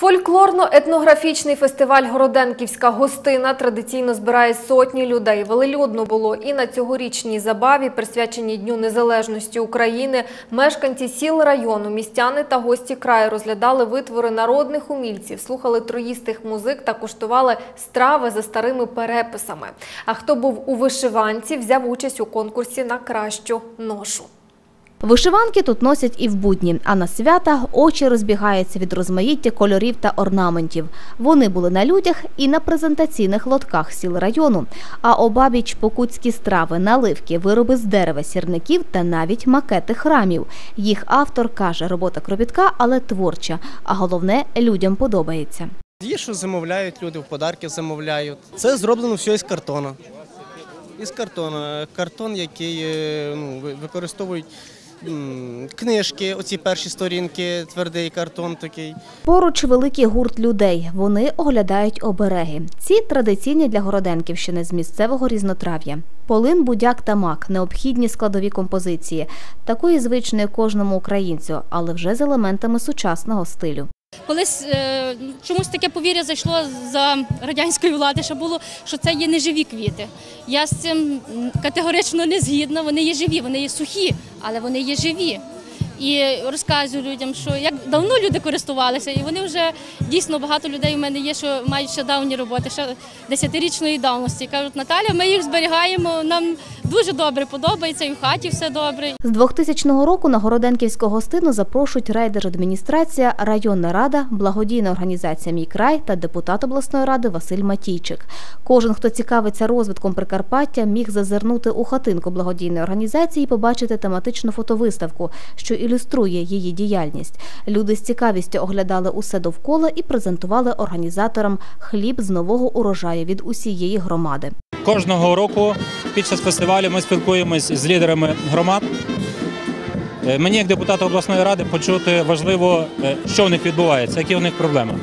Фольклорно-етнографічний фестиваль Городенківська гостина традиційно збирає сотні людей. Велелюдно було і на цьогорічній забаві, присвяченій Дню Незалежності України. Мешканці сіл району, містяни та гості краю розглядали витвори народних умільців, слухали троїстих музик та куштували страви за старими переписами. А хто був у вишиванці, взяв участь у конкурсі на кращу ношу. Вишиванки тут носять і в будні, а на свята очі розбігаються від розмаїття кольорів та орнаментів. Вони були на людях і на презентаційних лотках сіл району. А обабіч покутські страви, наливки, вироби з дерева, сірників та навіть макети храмів. Їх автор каже, робота кропітка, але творча. А головне, людям подобається. Є, що замовляють люди, в подарки замовляють. Це зроблено все із картону. Із картону. Картон, який е, ну, ви- використовують книжки, оці перші сторінки, твердий картон такий. Поруч великий гурт людей. Вони оглядають обереги. Ці традиційні для Городенківщини з місцевого різнотрав'я. Полин, будяк та мак необхідні складові композиції, такої звичної кожному українцю, але вже з елементами сучасного стилю. Колись е, чомусь таке повір'я зайшло за радянської влади, що було, що це є неживі квіти. Я з цим категорично не згідна. Вони є живі, вони є сухі, але вони є живі. І розказую людям, що як давно люди користувалися, і вони вже дійсно багато людей у мене є, що мають ще давні роботи, ще десятирічної давності. Кажуть, Наталя, ми їх зберігаємо. Нам дуже добре подобається, і в хаті все добре. З 2000 року на Городенківську гостину запрошують райдержадміністрація, районна рада, благодійна організація «Мій край» та депутат обласної ради Василь Матійчик. Кожен, хто цікавиться розвитком Прикарпаття, міг зазирнути у хатинку благодійної організації і побачити тематичну фотовиставку, що ілюструє її діяльність. Люди з цікавістю оглядали усе довкола і презентували організаторам хліб з нового урожаю від усієї громади. Кожного року під час фестивалю ми спілкуємось з лідерами громад. Е, Мені, як депутату обласної ради, почути важливо, е, що в них відбувається, які у них проблеми.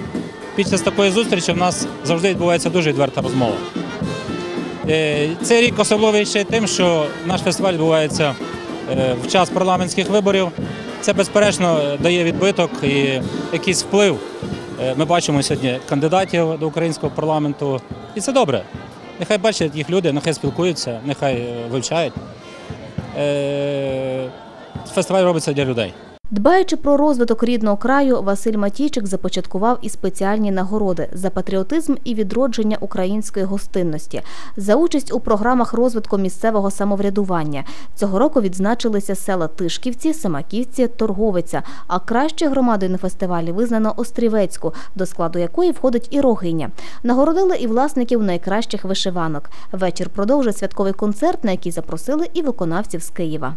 Під час такої зустрічі в нас завжди відбувається дуже відверта розмова. Е, Цей рік особливий ще тим, що наш фестиваль відбувається в час парламентських виборів. Це, безперечно, дає відбиток і якийсь вплив. Е, Ми бачимо сьогодні кандидатів до українського парламенту, і це добре. Нехай бачать їх люди, нехай спілкуються, нехай е, вивчають. Е, Фестиваль робиться для людей. Дбаючи про розвиток рідного краю, Василь Матійчик започаткував і спеціальні нагороди за патріотизм і відродження української гостинності, за участь у програмах розвитку місцевого самоврядування. Цього року відзначилися села Тишківці, Семаківці, Торговиця. А кращою громадою на фестивалі визнано Острівецьку, до складу якої входить і Рогиня. Нагородили і власників найкращих вишиванок. Вечір продовжить святковий концерт, на який запросили і виконавців з Києва.